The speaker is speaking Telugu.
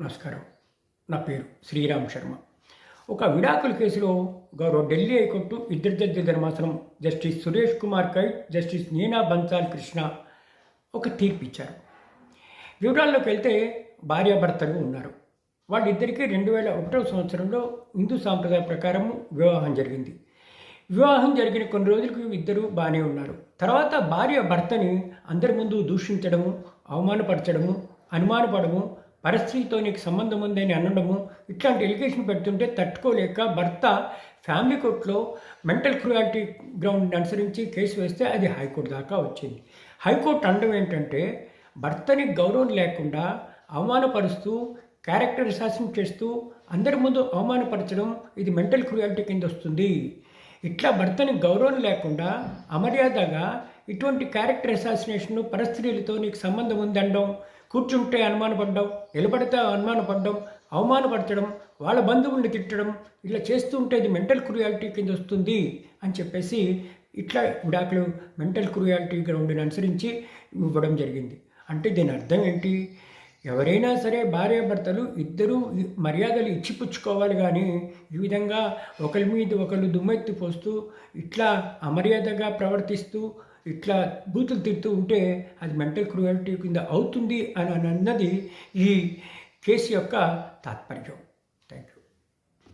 నమస్కారం. నా పేరు శ్రీరామ్ శర్మ. ఒక విడాకుల కేసులో గౌరవ ఢిల్లీ హైకోర్టు ఇద్దరు జడ్జి ధర్మాసనం జస్టిస్ సురేష్ కుమార్ కైట్ జస్టిస్ నీనా బన్సాల్ కృష్ణ ఒక తీర్పు ఇచ్చారు. వివరాల్లోకి వెళ్తే భార్యాభర్తలు ఉన్నారు. వాళ్ళిద్దరికీ రెండు వేల ఒకటవ సంవత్సరంలో హిందూ సాంప్రదాయ ప్రకారం వివాహం జరిగింది. వివాహం జరిగిన కొన్ని రోజులకు ఇద్దరు బాగానే ఉన్నారు. తర్వాత భార్య భర్తని అందరి ముందు దూషించడము అవమానపరచడము అనుమానపడము పరస్త్రీతో నీకు సంబంధం ఉందని అనడము ఇట్లాంటి ఎలిగేషన్ పెడుతుంటే తట్టుకోలేక భర్త ఫ్యామిలీ కోర్టులో మెంటల్ క్రుయాలిటీ గ్రౌండ్ని అనుసరించి కేసు వేస్తే అది హైకోర్టు దాకా వచ్చింది. హైకోర్టు అనడం ఏంటంటే భర్తని గౌరవం లేకుండా అవమానపరుస్తూ క్యారెక్టర్ అసాసిన్ చేస్తూ అందరి ముందు అవమానపరచడం ఇది మెంటల్ క్రుయాలిటీ కింద వస్తుంది. ఇట్లా భర్తని గౌరవం లేకుండా అమర్యాదగా ఇటువంటి క్యారెక్టర్ అసాసినేషన్ పరిస్థితులతో నీకు సంబంధం ఉందండం కూర్చుంటే అనుమానపడ్డం నిలబడితే అనుమానపడ్డం అవమానపరచడం వాళ్ళ బంధువుల్ని తిట్టడం ఇట్లా చేస్తూ ఉంటే ఇది మెంటల్ క్రుయాలిటీ కింద వస్తుంది అని చెప్పేసి ఇట్లా విడాకులు మెంటల్ క్రుయాలిటీ గ్రౌండ్ని అనుసరించి ఇవ్వడం జరిగింది. అంటే దీని అర్థం ఏంటి? ఎవరైనా సరే భార్యాభర్తలు ఇద్దరూ మర్యాదలు ఇచ్చిపుచ్చుకోవాలి కానీ ఈ విధంగా ఒకరి మీద ఒకరు దుమ్మెత్తి పోస్తూ ఇట్లా అమర్యాదగా ప్రవర్తిస్తూ ఇట్లా బూతులు తిడుతూ ఉంటే అది మెంటల్ క్రూయాలిటీ కింద అవుతుంది అని అన్నది ఈ కేసు యొక్క తాత్పర్యం.